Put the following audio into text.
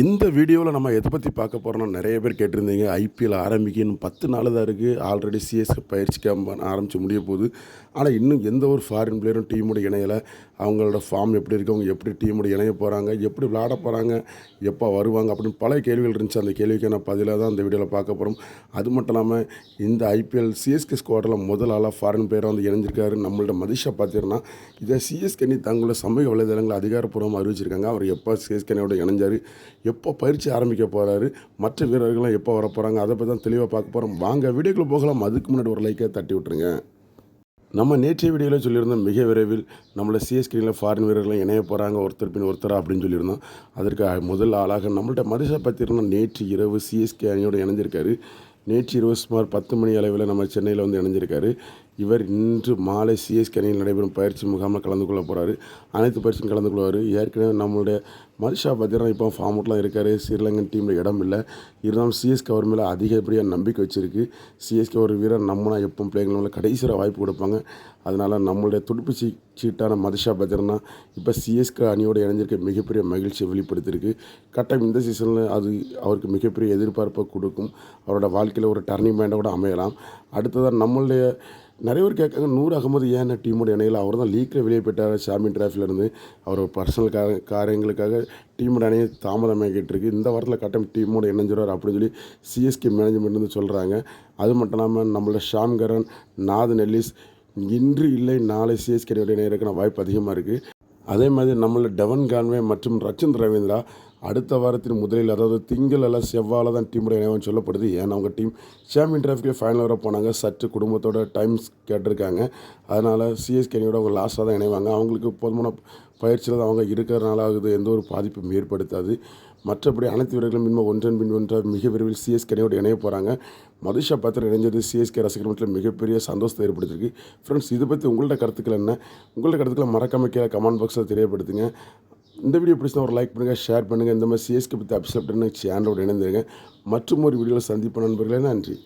இந்த வீடியோவில் நம்ம எதை பற்றி பார்க்க போகிறோம்னா நிறைய பேர் கேட்டிருந்தீங்க. ஐபிஎல் ஆரம்பிக்கணும் பத்து நாள் தான் இருக்குது ஆல்ரெடி சிஎஸ்கே பயிற்சி கேம்ப் ஆரம்பித்து முடிய போகுது. ஆனால் இன்னும் எந்த ஒரு ஃபாரின் பிளேயரும் டீமோட இணையலை. அவங்களோட ஃபார்ம் எப்படி இருக்கு? அவங்க எப்படி டீமோட இணைய போகிறாங்க எப்படி விளாட போகிறாங்க எப்போ வருவாங்க? அப்படின்னு பல கேள்விகள் இருந்துச்சு. அந்த கேள்விக்கான பதிலாக தான் அந்த வீடியோவில் பார்க்க போகிறோம் அது மட்டும் இல்லாமல் இந்த ஐபிஎல் சிஎஸ்கே ஸ்குவாடில் முதல் ஆளாக ஃபாரின் பிளேயர் வந்து இணைஞ்சிருக்காரு. நம்மள்ட்ட மதிஷா பார்த்தீங்கன்னா இதை சிஎஸ்கே தங்களோட சமூக வலைதளங்களை அதிகாரப்பூர்வமாக அறிவிச்சிருக்காங்க. அவர் எப்போ சிஎஸ்கேனையோட இணைஞ்சார்? எப்போ பயிற்சி ஆரம்பிக்க போகிறாரு மற்ற வீரர்கள்லாம் எப்போ வர போகிறாங்க அதை பற்றி தான் தெளிவாக பார்க்க போகிறோம் வாங்க வீடியோக்குள்ளே போகலாம். அதுக்கு முன்னாடி ஒரு லைக்கை தட்டி விட்டுருங்க. நம்ம நேற்றைய வீடியோவில் சொல்லியிருந்தோம் மிக விரைவில் நம்மளை சிஎஸ்கேயில் ஃபாரின் வீரர்களும் இணைய போகிறாங்க ஒருத்தர் பின் ஒருத்தரா அப்படின்னு சொல்லியிருந்தோம். அதற்கு முதல் ஆளாக நம்மள்ட்ட மரிசா பார்த்தீங்கன்னா நேற்று இரவு சிஎஸ்கே அணியோடு இணைஞ்சிருக்காரு. நேற்று இரவு சுமார் பத்து மணி அளவில் நம்ம சென்னையில் வந்து இணைஞ்சிருக்காரு. இவர் இன்று மாலை சிஎஸ்கே அணியில் நடைபெறும் பயிற்சி முகாமில் கலந்து கொள்ள போகிறார் அனைத்து பயிற்சியும் கலந்து கொள்வார். ஏற்கனவே நம்மளுடைய மதிஷா பத்திரம் இப்போ ஃபார்ம் அவுட்லாம் இருக்கார். ஸ்ரீலங்கன் டீமில் இடம் இல்லை. இருந்தாலும் சிஎஸ்கே அவர் மேலே அதிகப்படியாக நம்பிக்கை வச்சிருக்கு. சிஎஸ்கே ஒரு வீரர். நம்மனா எப்போ பிள்ளைங்கள் மேலே கடைசியில் வாய்ப்பு கொடுப்பாங்க. அதனால் நம்மளுடைய துடுப்பு சீ சீட்டான மதிஷா பத்திரனா இப்போ சிஎஸ்கே அணியோடு இணைஞ்சிருக்க மிகப்பெரிய மகிழ்ச்சியை வெளிப்படுத்தியிருக்கு கட்டாயம் இந்த சீசனில் அது அவருக்கு மிகப்பெரிய எதிர்பார்ப்பை கொடுக்கும். அவரோட வாழ்க்கையில் ஒரு டர்னிங் பாயிண்டாக கூட அமையலாம். அடுத்ததாக நம்மளுடைய நிறைய பேர் கேட்காங்க நூறு அகமது ஏன் டீமோட இணையில் அவர் தான் லீக்கில் வெளியே போயிட்டார்? சாம்பியன் டிராஃபிலேருந்து அவர் பர்சனல் கா காரியங்களுக்காக டீமோட அணையை தாமதமாகிட்டு இருக்கு. இந்த வாரத்தில் கட்டம் டீமோட இணைஞ்சிருவார் அப்படின்னு சொல்லி சிஎஸ்கே மேனேஜ்மெண்ட் வந்து சொல்கிறாங்க அது மட்டும் இல்லாமல் நம்மளோட ஷாம் கரன் நாதன் எல்லிஸ் இன்று இல்லை நாளை சிஎஸ்கே இருக்கிற வாய்ப்பு அதிகமாக இருக்குது அதே மாதிரி நம்மளோட டெவன் கான்வே மற்றும் ரச்சந்த் ரவீந்திரா அடுத்த வாரத்தின் முதலில் அதாவது திங்கள் அல்ல செவ்வாழ தான் டீமோட இணைவன் சொல்லப்படுது. ஏன்னா அவங்க டீம் சாம்பியன் டிராஃபிக்கில் ஃபைனல் வர போனாங்க. சற்று குடும்பத்தோட டைம்ஸ் கேட்டிருக்காங்க. அதனால் சிஎஸ்கே அணியோட அவங்க லாஸ்ட்டாக தான் இணைவாங்க. அவங்களுக்கு போதுமான பயிற்சியில் தான் அவங்க இருக்கிறனால ஆகுது. எந்த ஒரு பாதிப்பும் ஏற்படுத்தாது. மற்றபடி அனைத்து வீரர்களும் இன்னும் ஒன்றன் பின் ஒன்றாக மிக விரைவில் சிஎஸ்கே அணியோடு இணைய போகிறாங்க மதுஷா பத்திரம் இணைஞ்சது சிஎஸ்கே ரசிகர் மட்டும் மிகப்பெரிய சந்தோஷத்தை ஏற்படுத்திருக்கு ஃப்ரெண்ட்ஸ் இதை பற்றி உங்கள்ட்ட கருத்துக்கள் என்ன? உங்கள்ட்ட கருத்துக்களை மறக்காம கீழே கமெண்ட் பாக்ஸில் தெரியப்படுத்துங்க. இந்த வீடியோ பிடிச்சா ஒரு லைக் பண்ணுங்கள் ஷேர் பண்ணுங்கள் இந்த மாதிரி சிஎஸ்கே பற்றி அப்செப்ட் சேனலோடு இணைந்துருங்க மற்றும் ஒரு வீடியோவில் சந்திப்போம் நண்பர்களே. நன்றி.